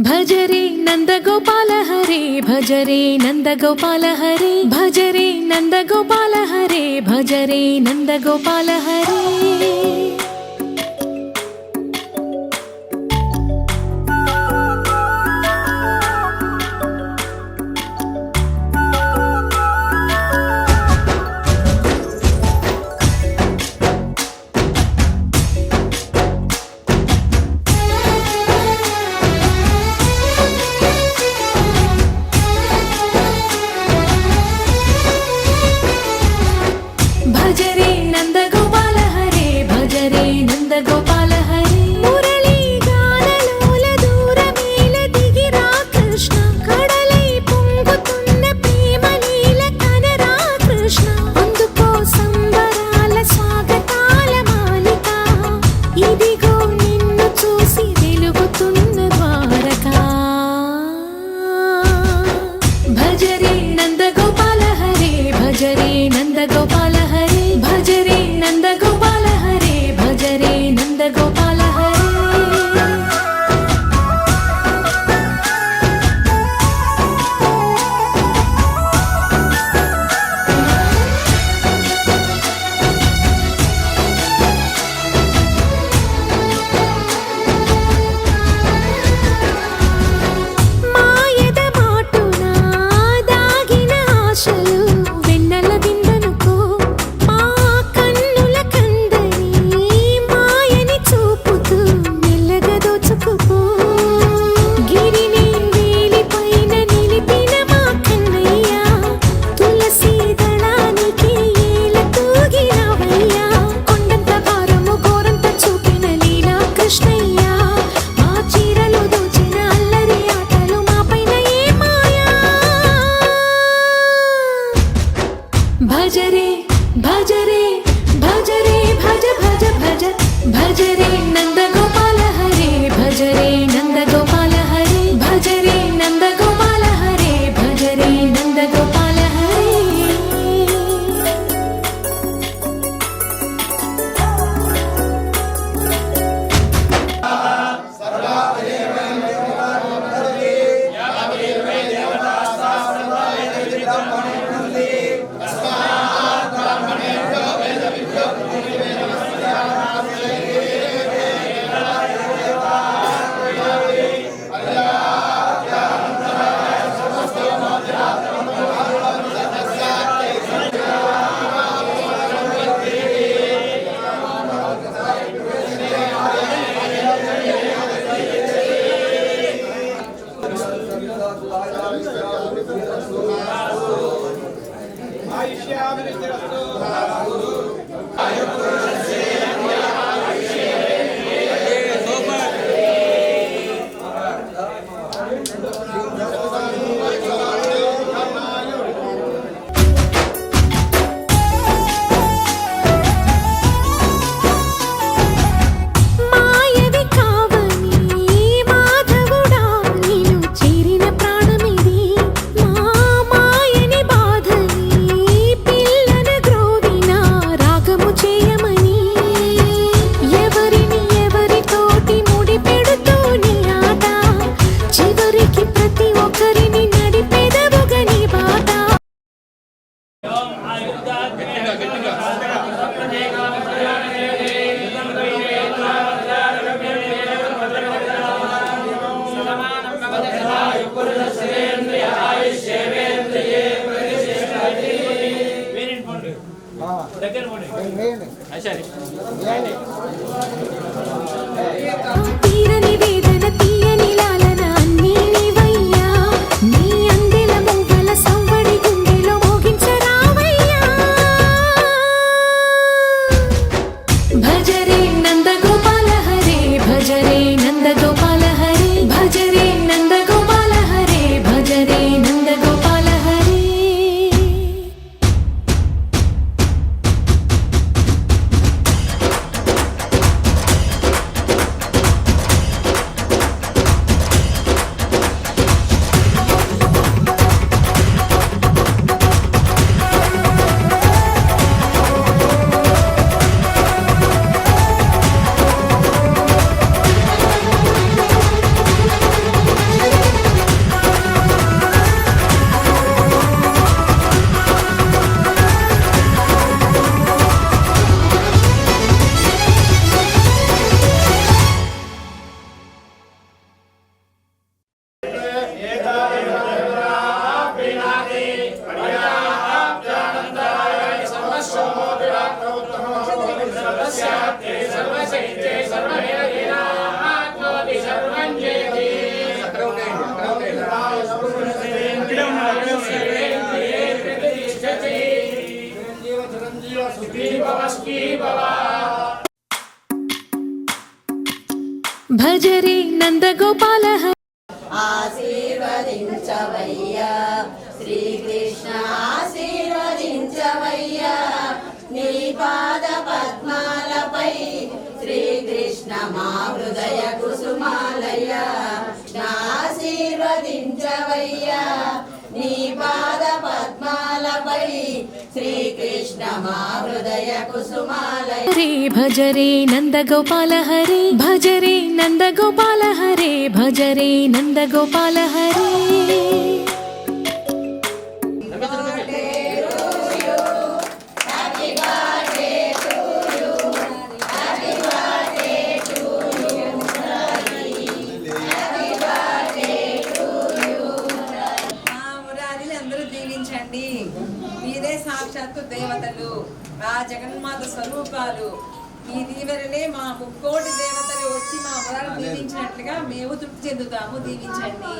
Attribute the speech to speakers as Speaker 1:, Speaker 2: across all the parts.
Speaker 1: భజ రే నందగోపాల హరే భజ రే నందగోపాల హరే భజ రే నందగోపాల హరే భజ రే నందగోపాల హరే. నందగోపాల आयुष्याभिवृद्धिरस्तु భజరే నందగోపాల
Speaker 2: ఆశీర్వదించవయ్యా. శ్రీకృష్ణ ఆశీర్వదించవయ్యా. నీ పాద పద్మాలపై శ్రీకృష్ణ మా హృదయ కుసుమాలయ ఆశీర్వదించవయ్యా. నీ పాద పద్మ పద్మాలపై శ్రీకృష్ణ మా హృదయ కుసుమాలయ.
Speaker 1: హరే భజరే నందగోపాల హరే భజరే నందగోపాల హరే హరే.
Speaker 3: దేవతలు ఆ జగన్మాత స్వరూపాలు. మీ దీవెనలే మా ముక్కోటి దేవతలు వచ్చి మా మురారి దీవించినట్లుగా మేము తృప్తి చెందుతాము దీవించండి.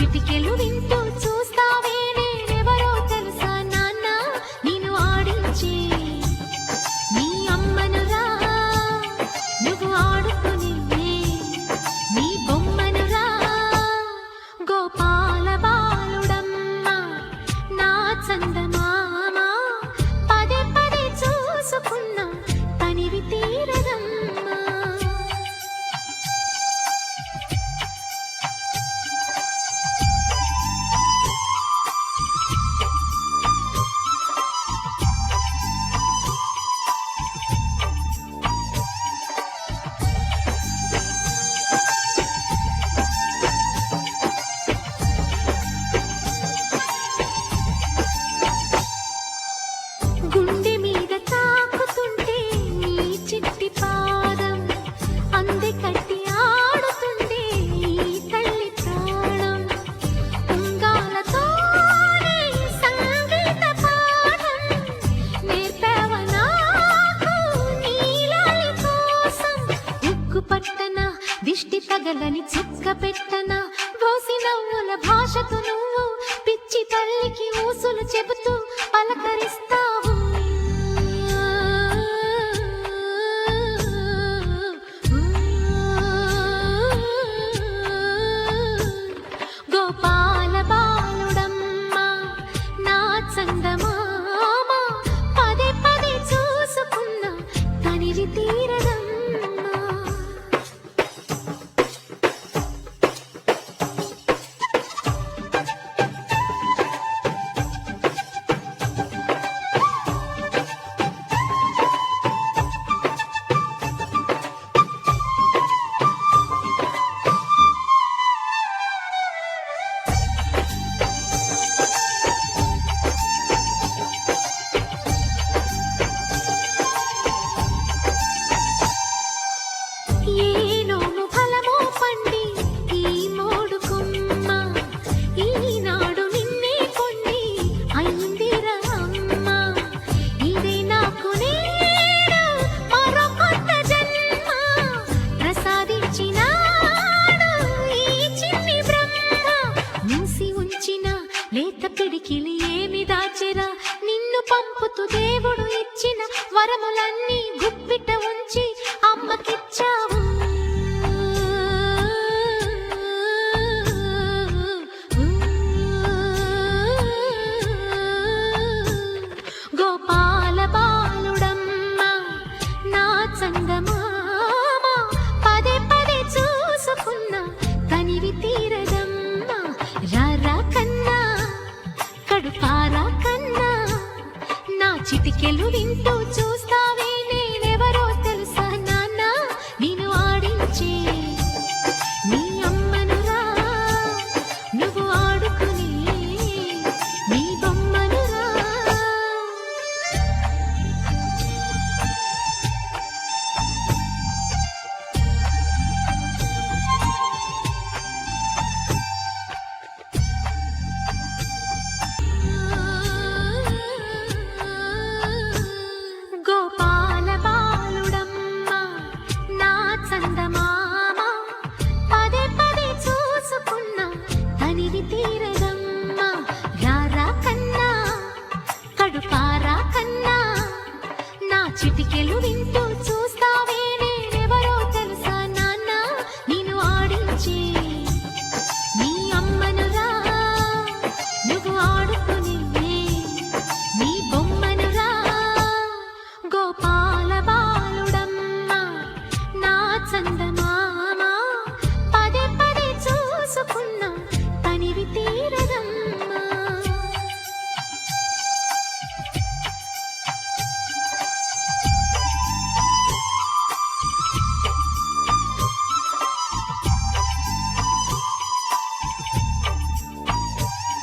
Speaker 1: చిటికెలు వింటూ చూస్తావే నేనెవరో తెలుసా నాన్న? నేను ఆడించి నీ అమ్మనురా. నువ్వు ఆడుకుని నీ బొమ్మనురా. గోపాల బాలుడమ్మ నా చంద పిల్లలని చిక్క పెట్టనా పెట్టన నవ్వుల భాషతో నువ్వు పిచ్చి తల్లికి ఊసులు చెబుతూ వరములన్నీ గుప్పిట చిటికెలు వింటూ చూస్తూ చిటికెలు విన్